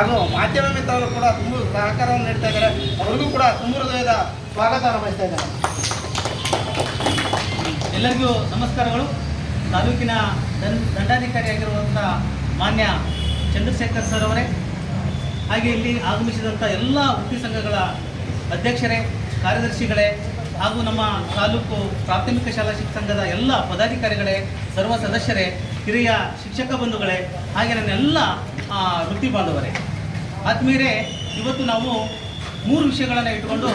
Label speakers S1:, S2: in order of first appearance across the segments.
S1: ಹಾಗೂ ಮಾಧ್ಯಮ ಮಿತ್ರರು ಕೂಡ ತುಂಬ ಸಹಕಾರವನ್ನು ನೀಡ್ತಾ ಇದ್ದಾರೆ. ಅವರಿಗೂ ಕೂಡ ತುಂಬ ಹೃದಯದ ಸ್ವಾಗತವನ್ನು ಬಯಸ್ತಾ ಇದ್ದಾರೆ.
S2: ಎಲ್ಲರಿಗೂ ನಮಸ್ಕಾರಗಳು. ತಾಲೂಕಿನ ದಂಡ ದಂಡಾಧಿಕಾರಿಯಾಗಿರುವಂಥ ಮಾನ್ಯ ಚಂದ್ರಶೇಖರ್ ಸರ್ ಅವರೇ, ಹಾಗೆ ಇಲ್ಲಿ ಆಗಮಿಸಿದಂಥ ಎಲ್ಲ ವೃತ್ತಿ ಸಂಘಗಳ ಅಧ್ಯಕ್ಷರೇ, ಕಾರ್ಯದರ್ಶಿಗಳೇ, ಹಾಗೂ ನಮ್ಮ ತಾಲೂಕು ಪ್ರಾಥಮಿಕ ಶಾಲಾ ಶಿಕ್ಷಕ ಸಂಘದ ಎಲ್ಲ ಪದಾಧಿಕಾರಿಗಳೇ, ಸರ್ವ ಸದಸ್ಯರೇ, ಹಿರಿಯ ಶಿಕ್ಷಕ ಬಂಧುಗಳೇ, ಹಾಗೆ ನನ್ನೆಲ್ಲ ವೃತ್ತಿ ಬಾಂಧವರೇ. ಆದ್ಮೇಲೆ ಇವತ್ತು ನಾವು ಮೂರು ವಿಷಯಗಳನ್ನು ಇಟ್ಕೊಂಡು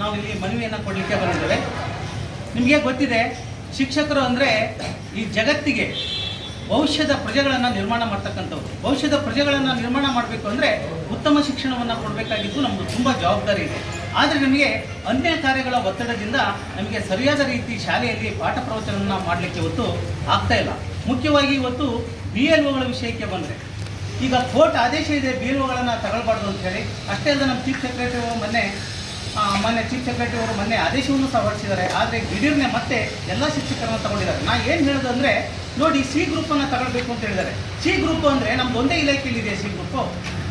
S2: ನಾವು ಇಲ್ಲಿ ಮನವಿಯನ್ನು ಕೊಡಲಿಕ್ಕೆ ಬಂದಿದ್ದೇವೆ. ನಿಮಗೆ ಗೊತ್ತಿದೆ, ಶಿಕ್ಷಕರು ಅಂದರೆ ಈ ಜಗತ್ತಿಗೆ ಭವಿಷ್ಯದ ಪ್ರಜೆಗಳನ್ನು ನಿರ್ಮಾಣ ಮಾಡ್ತಕ್ಕಂಥವ್ರು. ಭವಿಷ್ಯದ ಪ್ರಜೆಗಳನ್ನು ನಿರ್ಮಾಣ ಮಾಡಬೇಕು ಅಂದರೆ ಉತ್ತಮ ಶಿಕ್ಷಣವನ್ನು ಕೊಡಬೇಕಾಗಿದ್ದು ನಮ್ಮದು ತುಂಬ ಜವಾಬ್ದಾರಿ ಇದೆ. ಆದರೆ ನಮಗೆ ಅನ್ಯ ಕಾರ್ಯಗಳ ಒತ್ತಡದಿಂದ ನಮಗೆ ಸರಿಯಾದ ರೀತಿ ಶಾಲೆಯಲ್ಲಿ ಪಾಠ ಪ್ರವಚನವನ್ನು ಮಾಡಲಿಕ್ಕೆ ಇವತ್ತು ಆಗ್ತಾ ಇಲ್ಲ. ಮುಖ್ಯವಾಗಿ ಇವತ್ತು ಬಿ ಎಲ್ ಒಗಳ ವಿಷಯಕ್ಕೆ ಬಂದರೆ ಈಗ ಕೋರ್ಟ್ ಆದೇಶ ಇದೆ, ಬೀರುವಗಳನ್ನು ತಗೊಳ್ಬಾರ್ದು ಅಂತ ಹೇಳಿ. ಅಷ್ಟೇ ಅಲ್ಲದೆ ನಮ್ಮ ಚೀಫ್ ಸೆಕ್ರೆಟರಿ ಅವರು ಮೊನ್ನೆ ಮೊನ್ನೆ ಚೀಫ್ ಸೆಕ್ರೆಟರಿ ಅವರು ಮೊನ್ನೆ ಆದೇಶವನ್ನು ಸಹ ಹೊರಡಿಸಿದ್ದಾರೆ. ಆದರೆ ದಿಢೀರ್ನೆ ಮತ್ತೆ ಎಲ್ಲ ಶಿಕ್ಷಕರನ್ನು ತಗೊಂಡಿದ್ದಾರೆ. ನಾ ಏನು ಹೇಳೋದು ಅಂದರೆ ನೋಡಿ, ಸಿ ಗ್ರೂಪನ್ನು ತಗೊಳ್ಬೇಕು ಅಂತ ಹೇಳಿದ್ದಾರೆ. ಸಿ ಗ್ರೂಪ್ ಅಂದರೆ ನಮ್ದು ಒಂದೇ ಇಲಾಖೆಯಲ್ಲಿದೆ ಸಿ ಗ್ರೂಪು.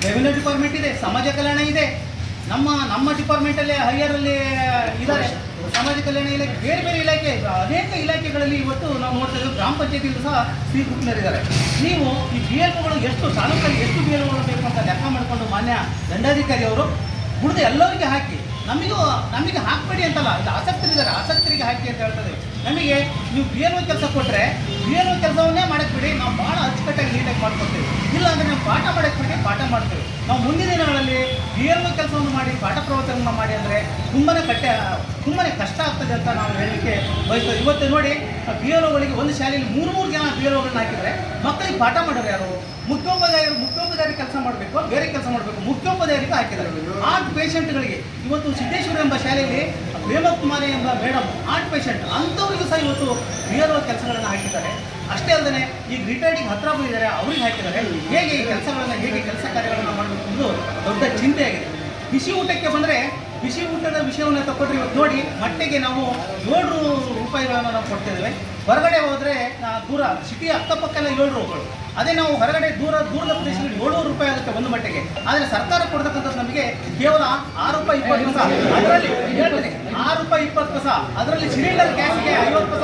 S2: ರೆವಿನ್ಯೂ ಡಿಪಾರ್ಟ್ಮೆಂಟ್ ಇದೆ, ಸಮಾಜ ಕಲ್ಯಾಣ ಇದೆ. ನಮ್ಮ ನಮ್ಮ ಡಿಪಾರ್ಟ್ಮೆಂಟಲ್ಲೇ ಹೈಯರಲ್ಲಿ ಇದ್ದಾರೆ. ಸಮಾಜ ಕಲ್ಯಾಣ ಇಲಾಖೆ, ಬೇರೆ ಬೇರೆ ಇಲಾಖೆ, ಅನೇಕ ಇಲಾಖೆಗಳಲ್ಲಿ ಇವತ್ತು ನಾವು ನೋಡ್ತಾ ಇದ್ದೀವಿ ಗ್ರಾಮ ಪಂಚಾಯತಿಯಲ್ಲೂ ಸಹ ಸಿ ಗುಪ್ತರಿದ್ದಾರೆ ನೀವು ಈ ಬಿ ಎಲ್ ಒಗಳು ಎಷ್ಟು ತಾಲೂಕಲ್ಲಿ ಎಷ್ಟು ಬಿ ಎಲ್ ಒಗಳು ಬೇಕು ಅಂತ ಲೆಕ್ಕ ಮಾಡಿಕೊಂಡು ಮಾನ್ಯ ದಂಡಾಧಿಕಾರಿ ಅವರು ಬಿಡದೆ ಎಲ್ಲರಿಗೆ ಹಾಕಿ, ನಮಗೂ, ನಮಗೆ ಹಾಕಬೇಡಿ ಅಂತಲ್ಲ, ಇದು ಆಸಕ್ತರಿದ್ದಾರೆ, ಆಸಕ್ತರಿಗೆ ಹಾಕಿ ಅಂತ ಹೇಳ್ತದೆ ನಮಗೆ ನೀವು ಬಿ ಎಲ್ ಒ ಕೆಲಸ ಕೊಟ್ಟರೆ ಬಿ ಎಲ್ ಒ ಕೆಲಸವನ್ನೇ ಮಾಡಕ್ಕೆ ಬಿಡಿ, ನಾವು ಭಾಳ ಅಚ್ಚುಕಟ್ಟಾಗಿ ನೀಟಾಗಿ ಮಾಡ್ಕೊಡ್ತೀವಿ. ಇಲ್ಲ ಅಂದರೆ ನಾವು ಪಾಠ ಮಾಡಕ್ಕೆ ಬಿಡಿ, ಪಾಠ ಮಾಡ್ತೀವಿ. ನಾವು ಮುಂದಿನ ದಿನಗಳಲ್ಲಿ ಬಿ ಎಲ್ ಒ ಕೆಲಸವನ್ನು ಮಾಡಿ ಪಾಠ ಪ್ರವಚನ ತುಂಬಾ ಕಟ್ಟೆ ತುಂಬಾ ಕಷ್ಟ ಆಗ್ತದೆ ಅಂತ ನಾವು ಹೇಳಲಿಕ್ಕೆ ಬಯಸ್ತೇವೆ ಇವತ್ತು ನೋಡಿ ಬಿ ಎಲ್ ಒಗಳಿಗೆ ಒಂದು ಶಾಲೆಯಲ್ಲಿ ಮೂರು ಮೂರು ಜನ ಬಿ ಎಲ್ ಒಗಳನ್ನ ಹಾಕಿದರೆ ಮಕ್ಕಳಿಗೆ ಪಾಠ ಮಾಡೋರು ಯಾರು? ಮುಖ್ಯೋಪಾಧ್ಯಾಯರು ಮುಖ್ಯೋಪಾಧ್ಯಾಯರು ಕೆಲಸ ಮಾಡಬೇಕು, ಬೇರೆ ಕೆಲಸ ಮಾಡಬೇಕು, ಮುಖ್ಯೋಪಾಧ್ಯಾಯರಿಗೆ ಹಾಕಿದ್ದಾರೆ. ಆರ್ಟ್ ಪೇಷಂಟ್ಗಳಿಗೆ ಇವತ್ತು ಸಿದ್ದೇಶ್ವರ ಎಂಬ ಶಾಲೆಯಲ್ಲಿ ಪ್ರೇಮಕುಮಾರಿ ಎಂಬ ಮೇಡಮ್ ಆರ್ಟ್ ಪೇಷಂಟ್ ಅಂಥವ್ರಿಗೂ ಸಹ ಇವತ್ತು ಬಿ ಕೆಲಸಗಳನ್ನು ಹಾಕಿದ್ದಾರೆ. ಅಷ್ಟೇ ಅಲ್ಲದೆ ಈಗ ರಿಟೈರ್ಡಿಗೆ ಹತ್ರ ಬಂದಿದ್ದಾರೆ, ಅವ್ರಿಗೆ ಹಾಕಿದ್ದಾರೆ. ಹೇಗೆ ಈ ಕೆಲಸಗಳನ್ನು, ಹೇಗೆ ಕೆಲಸ ಕಾರ್ಯಗಳನ್ನು ಮಾಡಬೇಕು ಅನ್ನೋದು ದೊಡ್ಡ ಚಿಂತೆ ಆಗಿದೆ ಬಿಸಿ ಊಟಕ್ಕೆ ಬಂದರೆ ಬಿಸಿ ಊಟದ ವಿಷಯವನ್ನು ತಗೊಂಡ್ರೆ ಇವತ್ತು ನೋಡಿ, ಮಟ್ಟಿಗೆ ನಾವು ಏಳು ರೂಪಾಯಿಗಳನ್ನು ನಾವು ಕೊಡ್ತಿದ್ದೇವೆ ಹೊರಗಡೆ ಹೋದರೆ ದೂರ ಸಿಟಿ ಅಕ್ಕಪಕ್ಕ ಎಲ್ಲ ಏಳು ರೂಪಾಯಿ. ಅದೇ ನಾವು ಹೊರಗಡೆ ದೂರ, ದೂರದ ಪ್ರದೇಶದಲ್ಲಿ ಏಳ್ನೂರು ರೂಪಾಯಿ ಆಗುತ್ತೆ ಒಂದು ಮಟ್ಟಿಗೆ. ಆದರೆ ಸರ್ಕಾರ ಕೊಡ್ತಕ್ಕಂಥದ್ದು ನಮಗೆ ಕೇವಲ ಆರು ರೂಪಾಯಿ ಇಪ್ಪತ್ತು ಪೈಸ. ಅದರಲ್ಲಿ ಆರು ರೂಪಾಯಿ ಇಪ್ಪತ್ತು ಪೈಸ. ಅದರಲ್ಲಿ ಸಿಲಿಂಡರ್ ಗ್ಯಾಸ್ಗೆ ಐವತ್ತು ಪೈಸ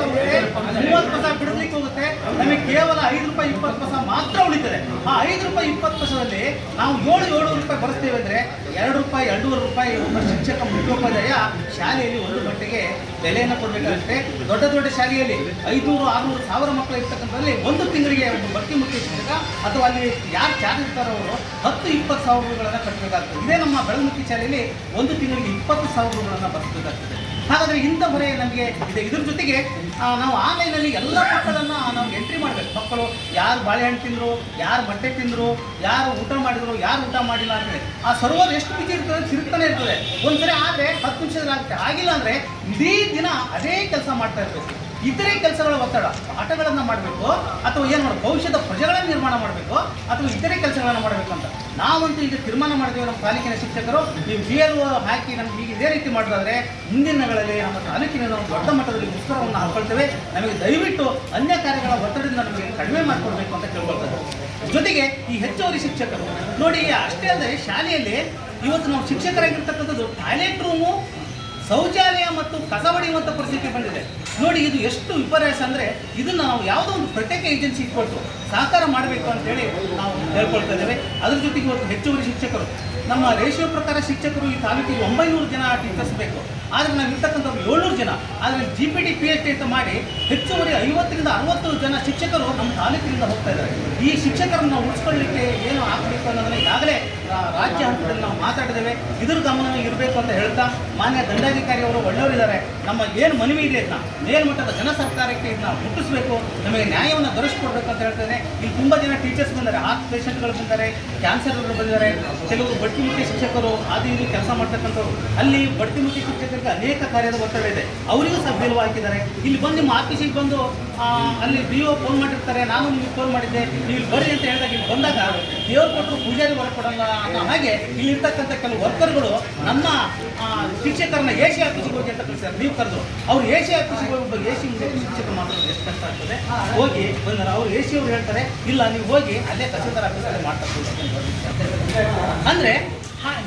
S2: ಪೈಸಾ ಬಿಡಲಿಕ್ಕೆ ಹೋಗುತ್ತೆ. ನಮಗೆ ಕೇವಲ ಐದು ರೂಪಾಯಿ ಇಪ್ಪತ್ತು ಪೈಸಾ ಮಾತ್ರ ಉಳಿತದೆ. ಆ ಐದು ರೂಪಾಯಿ ಇಪ್ಪತ್ತು ಪೈಸದಲ್ಲಿ ನಾವು ಏಳು ಏಳು ರೂಪಾಯಿ ಬರೆಸ್ತೇವೆ ಅಂದರೆ ಎರಡು ರೂಪಾಯಿ, ಎರಡೂವರೆ ರೂಪಾಯಿ ಒಬ್ಬ ಶಿಕ್ಷಕ ಮುಖ್ಯೋಪಾಧ್ಯಾಯ ಶಾಲೆಯಲ್ಲಿ ಒಂದು ಗಂಟೆಗೆ ಬೆಲೆಯನ್ನು ಕೊಡಬೇಕಾಗುತ್ತೆ. ದೊಡ್ಡ ದೊಡ್ಡ ಶಾಲೆಯಲ್ಲಿ ಐದುನೂರು, ಆರುನೂರು ಸಾವಿರ ಮಕ್ಕಳು ಇರ್ತಕ್ಕಂಥದ್ರಲ್ಲಿ ಒಂದು ತಿಂಗಳಿಗೆ ಒಂದು ಬಡ್ತಿ ಮುಖ್ಯ ಶಿಕ್ಷಕ ಅಥವಾ ಅಲ್ಲಿ ಯಾರು ಚಾರ್ಜ್ ಇರ್ತಾರೋ ಅವರು ಹತ್ತು, ಇಪ್ಪತ್ತು ಸಾವಿರ ರೂಪಾಯಿಗಳನ್ನು ಕಟ್ಟಬೇಕಾಗ್ತದೆ ಇದೇ ನಮ್ಮ ಬೆಳಮುಖಿ ಶಾಲೆಯಲ್ಲಿ ಒಂದು ತಿಂಗಳಿಗೆ ಇಪ್ಪತ್ತು ಸಾವಿರ ರೂಪಾಯಿಗಳನ್ನು ಬರೆಸಬೇಕಾಗ್ತದೆ ಹಾಗಾದರೆ ಇಂಥ ಹೊರೆ ನಮಗೆ ಇದೆ. ಇದ್ರ ಜೊತೆಗೆ ನಾವು ಆನ್ಲೈನಲ್ಲಿ ಎಲ್ಲ ಮಕ್ಕಳನ್ನು ನಾವು ಎಂಟ್ರಿ ಮಾಡಬೇಕು. ಮಕ್ಕಳು ಯಾರು ಬಾಳೆಹಣ್ಣು ತಿಂದರು, ಯಾರು ಬಟ್ಟೆ ತಿಂದರು, ಯಾರು ಊಟ ಮಾಡಿದ್ರು, ಯಾರು ಊಟ ಮಾಡಿಲ್ಲ ಅಂದರೆ ಆ ಸರ್ವರ್ ಎಷ್ಟು ಬಿಸಿ ಇರ್ತದೆ ತಿರುಗ್ತಾನೆ ಇರ್ತದೆ. ಒಂದ್ಸರಿ ಆದರೆ ಹತ್ತು ನಿಮಿಷದಲ್ಲಿ ಆಗುತ್ತೆ. ಆಗಿಲ್ಲ ಅಂದರೆ ಇಡೀ ದಿನ ಅದೇ ಕೆಲಸ ಮಾಡ್ತಾ ಇರಬೇಕು. ಇತರೆ ಕೆಲಸಗಳ ಒತ್ತಡ, ಪಾಠಗಳನ್ನು ಮಾಡಬೇಕು, ಅಥವಾ ಏನು ಮಾಡಬೇಕು, ಭವಿಷ್ಯದ ಪ್ರಜೆಗಳನ್ನು ನಿರ್ಮಾಣ ಮಾಡಬೇಕು, ಅಥವಾ ಇತರೆ ಕೆಲಸಗಳನ್ನು ಮಾಡಬೇಕು ಅಂತ. ನಾವಂತೂ ಈಗ ತೀರ್ಮಾನ ಮಾಡಿದ್ದೇವೆ ನಮ್ಮ ತಾಲೂಕಿನ ಶಿಕ್ಷಕರು. ನೀವು ಬಿ ಎಲ್ ಹಾಕಿ ನಮ್ಗೆ ಈಗ ಇದೇ ರೀತಿ ಮಾಡೋದಾದ್ರೆ ಮುಂದಿನ ದಿನಗಳಲ್ಲಿ ನಮ್ಮ ತಾಲೂಕಿನ ಒಂದು ದೊಡ್ಡ ಮಟ್ಟದಲ್ಲಿ ಮುಷ್ಕರವನ್ನು ಹಾಕೊಳ್ತೇವೆ. ನಮಗೆ ದಯವಿಟ್ಟು ಅನ್ಯ ಕಾರ್ಯಗಳ ಒತ್ತಡದಿಂದ ನಮಗೆ ಕಡಿಮೆ ಮಾಡಿಕೊಡ್ಬೇಕು ಅಂತ ಕೇಳ್ಕೊಳ್ತೇವೆ ಜೊತೆಗೆ ಈ ಹೆಚ್ಚುವರಿ ಶಿಕ್ಷಕರು, ನೋಡಿ, ಅಷ್ಟೇ ಅಲ್ಲದೆ ಶಾಲೆಯಲ್ಲಿ ಇವತ್ತು ನಾವು ಶಿಕ್ಷಕರಾಗಿರ್ತಕ್ಕಂಥದ್ದು ಟಾಯ್ಲೆಟ್ ರೂಮು ಶೌಚಾಲಯ ಮತ್ತು ಕಸ ಪರಿಸ್ಥಿತಿ ಬಂದಿದೆ. ನೋಡಿ, ಇದು ಎಷ್ಟು ವಿಪರ್ಯಾಸ ಅಂದರೆ ಇದನ್ನು ನಾವು ಯಾವುದೋ ಒಂದು ಪ್ರತ್ಯೇಕ ಏಜೆನ್ಸಿ ಇಟ್ಕೊಟ್ಟು ಸಹಕಾರ ಮಾಡಬೇಕು ಅಂತೇಳಿ ನಾವು ಹೇಳ್ಕೊಳ್ತಾ ಇದ್ದೇವೆ. ಅದ್ರ ಜೊತೆಗೆ ಇವತ್ತು ಹೆಚ್ಚುವರಿ ಶಿಕ್ಷಕರು. ನಮ್ಮ ರೇಷಿಯೋ ಪ್ರಕಾರ ಶಿಕ್ಷಕರು ಈ ತಾಲೂಕಿಗೆ ಒಂಬೈನೂರು ಜನ ಟೀಚರ್ಸ್ ಬೇಕು. ಆದರೆ ನಾವು ಇರ್ತಕ್ಕಂಥ ಏಳ್ನೂರು ಜನ, ಆದರೆ G P D P H D ಅಂತ ಮಾಡಿ ಹೆಚ್ಚುವರಿ ಐವತ್ತರಿಂದ ಅರವತ್ತು ಜನ ಶಿಕ್ಷಕರು ನಮ್ಮ ತಾಲೂಕಿನಿಂದ ಹೋಗ್ತಾ ಇದ್ದಾರೆ. ಈ ಶಿಕ್ಷಕರನ್ನು ಉಳಿಸ್ಕೊಳ್ಳಿಕ್ಕೆ ಏನು ಆಗಬೇಕು ಅನ್ನೋದನ್ನ ಈಗಾಗಲೇ ರಾಜ್ಯ ಹಂತದಲ್ಲಿ ನಾವು ಮಾತಾಡಿದ್ದೇವೆ. ಇದ್ರ ಗಮನ ಇರಬೇಕು ಅಂತ ಹೇಳ್ತಾ ಮಾನ್ಯ ದಂಡಾಧಿಕಾರಿಯವರು ಒಳ್ಳೆಯವರಿದ್ದಾರೆ. ನಮ್ಮ ಏನು ಮನವಿ ಇದೆ ಇದನ್ನ, ಮೇಲ್ಮಟ್ಟದ ಜನ ಸರ್ಕಾರಕ್ಕೆ ಇದನ್ನ ಮುಟ್ಟಿಸಬೇಕು, ನಮಗೆ ನ್ಯಾಯವನ್ನು ದೊರಕಿಸ್ಕೊಡ್ಬೇಕು ಅಂತ ಹೇಳ್ತೇನೆ. ಇಲ್ಲಿ ತುಂಬ ಜನ ಟೀಚರ್ಸ್ ಬಂದರೆ ಹಾರ್ಟ್ ಪೇಷಂಟ್ಗಳು ಬಂದಿದ್ದಾರೆ ಕ್ಯಾನ್ಸರ್ ಬಂದಿದ್ದಾರೆ ಕೆಲವರು ಬಡ್ತಿಮುಖಿ ಶಿಕ್ಷಕರು ಅದು ಇದು ಕೆಲಸ ಮಾಡ್ತಕ್ಕಂಥವ್ರು. ಅಲ್ಲಿ ಬಡ್ತಿಮುಖಿ ಶಿಕ್ಷಕರಿಗೆ ಅನೇಕ ಕಾರ್ಯದ ಒತ್ತಡ ಇದೆ. ಅವರಿಗೂ ಸಹ ಬಿಲ್ವ ಹಾಕಿದ್ದಾರೆ ಇಲ್ಲಿ ಬಂದು ನಿಮ್ಮ ಆಫೀಸಿಗೆ ಬಂದು ಅಲ್ಲಿ ಬಿ ಒ ಫೋನ್ ಮಾಡಿರ್ತಾರೆ, ನಾನು ನಿಮಗೆ ಫೋನ್ ಮಾಡಿದ್ದೆ, ನೀವು ಇಲ್ಲಿ ಬರ್ರಿ ಅಂತ ಹೇಳಿದಾಗ ಇಲ್ಲಿ ಬಂದಾಗ ದೇವ್ರು ಕೊಟ್ಟರು ಪೂಜಾರಿ ಹೊರಕೊಡಲ್ಲ ಅನ್ನೋ ಹಾಗೆ ಇಲ್ಲಿ ಇರ್ತಕ್ಕಂಥ ಕೆಲವು ವರ್ಕರ್ಗಳು ನಮ್ಮ ಶಿಕ್ಷಕರನ್ನ ಏಷ್ಯಾ ಆಫೀಸಿಗೆ ಹೋಗಿ ಅಂತ ಕಳಿಸ್ತಾರೆ ನೀವು ಕರೆದು, ಅವ್ರು ಏಷ್ಯಾ ಸಿ ಆಫೀಸಿಗೆ ಹೋಗಿ ಸಿ ಶಿಕ್ಷಕರು ಮಾಡೋದು ಎಷ್ಟು ಕಷ್ಟ ಆಗ್ತದೆ, ಹೋಗಿ ಬಂದರೆ ಅವ್ರು ಸಿ ಅವ್ರು ಹೇಳ್ತಾರೆ, ಇಲ್ಲ ನೀವು ಹೋಗಿ ಅಲ್ಲೇ ತಹಸೀಲ್ದಾರ್ ಆಫೀಸಲ್ಲಿ ಮಾಡ್ತಾರೆ. ಅಂದರೆ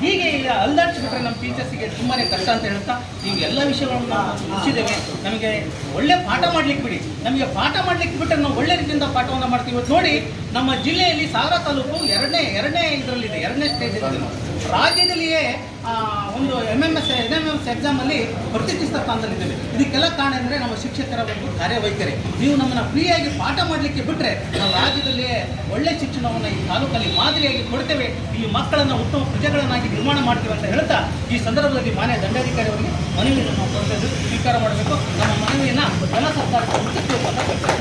S2: ಹೀಗೆ ಈಗ ಅಲ್ದಾಡಿಸ್ಬಿಟ್ರೆ ನಮ್ಮ ಟೀಚರ್ಸಿಗೆ ತುಂಬಾ ಕಷ್ಟ ಅಂತ ಹೇಳ್ತಾ ನೀವು ಎಲ್ಲ ವಿಷಯಗಳನ್ನು ನಾವು ಮುಗಿಸಿದ್ದೇವೆ. ನಮಗೆ ಒಳ್ಳೆ ಪಾಠ ಮಾಡ್ಲಿಕ್ಕೆ ಬಿಡಿ. ನಮಗೆ ಪಾಠ ಮಾಡ್ಲಿಕ್ಕೆ ಬಿಟ್ಟರೆ ನಾವು ಒಳ್ಳೆ ರೀತಿಯಿಂದ ಪಾಠವನ್ನು ಮಾಡ್ತೀವಿ. ನೋಡಿ ನಮ್ಮ ಜಿಲ್ಲೆಯಲ್ಲಿ ಸಾಗರ ತಾಲೂಕು ಎರಡನೇ ಎರಡನೇ ಇದರಲ್ಲಿದೆ, ಎರಡನೇ ಸ್ಟೇಜ್ ರಾಜ್ಯದಲ್ಲಿಯೇ ಒಂದು M M S N M S ಎಕ್ಸಾಮಲ್ಲಿ ಪ್ರತಿಷ್ಠಿತ ಸ್ಥಾನದಲ್ಲಿದ್ದೇವೆ. ಇದಕ್ಕೆಲ್ಲ ಕಾರಣ ಅಂದರೆ ನಮ್ಮ ಶಿಕ್ಷಕರ ಒಂದು ಕಾರ್ಯವೈಖರಿ. ನೀವು ನಮ್ಮನ್ನು ಫ್ರೀಯಾಗಿ ಪಾಠ ಮಾಡಲಿಕ್ಕೆ ಬಿಟ್ಟರೆ ನಾವು ರಾಜ್ಯದಲ್ಲಿಯೇ ಒಳ್ಳೆ ಶಿಕ್ಷಣವನ್ನು ಈ ತಾಲೂಕಲ್ಲಿ ಮಾದರಿಯಾಗಿ ಕೊಡ್ತೇವೆ. ಈ ಮಕ್ಕಳನ್ನು ಉತ್ತಮ ಪ್ರಜೆಗಳನ್ನಾಗಿ ನಿರ್ಮಾಣ ಮಾಡ್ತೇವೆ ಅಂತ ಹೇಳ್ತಾ ಈ ಸಂದರ್ಭದಲ್ಲಿ ಮಾನ್ಯ ದಂಡಾಧಿಕಾರಿಯವರಿಗೆ ಮನವಿಯನ್ನು ನಾವು ಸ್ವೀಕಾರ ಮಾಡಬೇಕು. ನಮ್ಮ ಮನವಿಯನ್ನು ಜನ ಸರ್ಕಾರಕ್ಕೆ ಮುಟ್ಟಿಸಬೇಕು ಅಂತ.